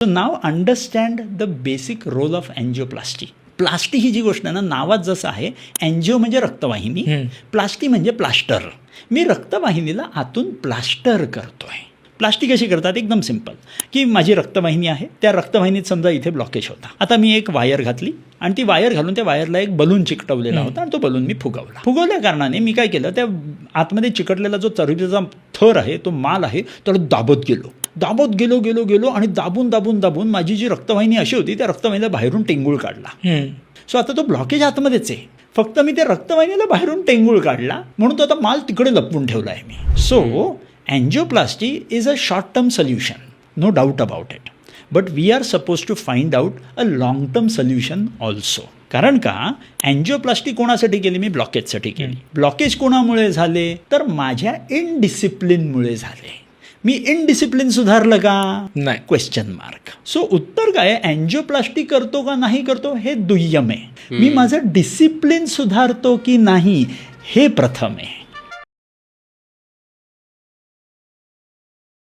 So now understand the basic role of angioplasty प्लास्टी ही जी गोष्ट आहे ना नावात जसं आहे अँजिओ म्हणजे रक्तवाहिनी प्लास्टी म्हणजे प्लास्टर मी रक्तवाहिनीला आतून प्लास्टर करतोय. प्लास्टी कशी करतात? एकदम सिंपल की माझी रक्तवाहिनी आहे त्या रक्तवाहिनीत समजा इथे ब्लॉकेज होता. आता मी एक वायर घातली आणि ती वायर घालून त्या वायरला एक बलून चिकटवलेला होता आणि तो बलून मी फुगवला. फुगवल्या कारणाने मी काय केलं त्या आतमध्ये चिकटलेला जो चरबीचा थर आहे तो माल आहे तर दाबत गेलो. दाबत गेलो गेलो गेलो आणि दाबून दाबून दाबून माझी जी रक्तवाहिनी अशी होती त्या रक्तवाहिनीला बाहेरून टेंगूळ काढला. सो आता तो ब्लॉकेज आतमध्येच आहे. फक्त मी त्या रक्तवाहिनीला बाहेरून टेंगूळ काढला म्हणून तो आता माल तिकडे लपवून ठेवला आहे मी. So angioplasty is a short term solution no doubt about it but we are suppose to find out a long term solution also कारण का? अँजिओप्लास्टी कोणासाठी केली? मी ब्लॉकेजसाठी केली. ब्लॉकेज कोणामुळे झाले? तर माझ्या इनडिसिप्लिनमुळे झाले. मी इनडिसिप्लिन सुधारलं का? नाही. क्वेश्चन मार्क सो उत्तर काय? अँजिओप्लास्टी करतो का नाही करतो? हे दुय्यम आहे. मी माझं डिसिप्लिन सुधारतो की नाही? हे प्रथम आहे.